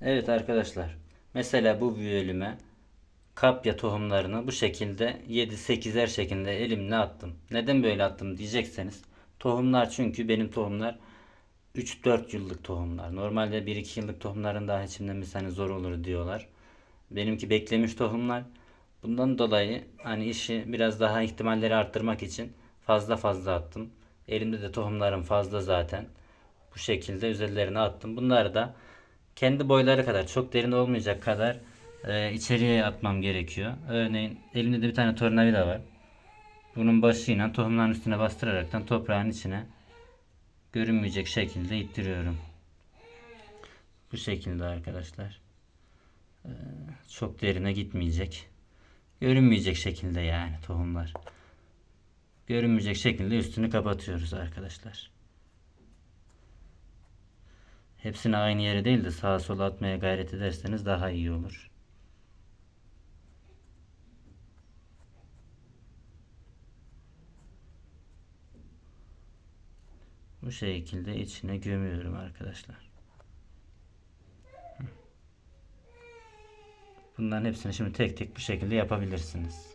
Evet arkadaşlar. Mesela bu bölüme kapya tohumlarını bu şekilde 7-8'er şekilde elimle attım. Neden böyle attım diyecekseniz. Tohumlar çünkü benim tohumlar 3-4 yıllık tohumlar. Normalde 1-2 yıllık tohumların daha içimlemesi hani zor olur diyorlar. Benimki beklemiş tohumlar. Bundan dolayı hani işi biraz daha ihtimalleri arttırmak için fazla fazla attım. Elimde de tohumlarım fazla zaten. Bu şekilde üzerlerine attım. Bunları da kendi boyları kadar çok derin olmayacak kadar e, içeriye atmam gerekiyor. Örneğin elimde de bir tane tornavida var. Bunun başıyla tohumların üstüne bastıraraktan toprağın içine görünmeyecek şekilde ittiriyorum. Bu şekilde arkadaşlar. Ee, çok derine gitmeyecek. Görünmeyecek şekilde yani tohumlar. Görünmeyecek şekilde üstünü kapatıyoruz arkadaşlar. Hepsini aynı yere değil de sağa sola atmaya gayret ederseniz daha iyi olur. Bu şekilde içine gömüyorum arkadaşlar. Bunların hepsini şimdi tek tek bu şekilde yapabilirsiniz.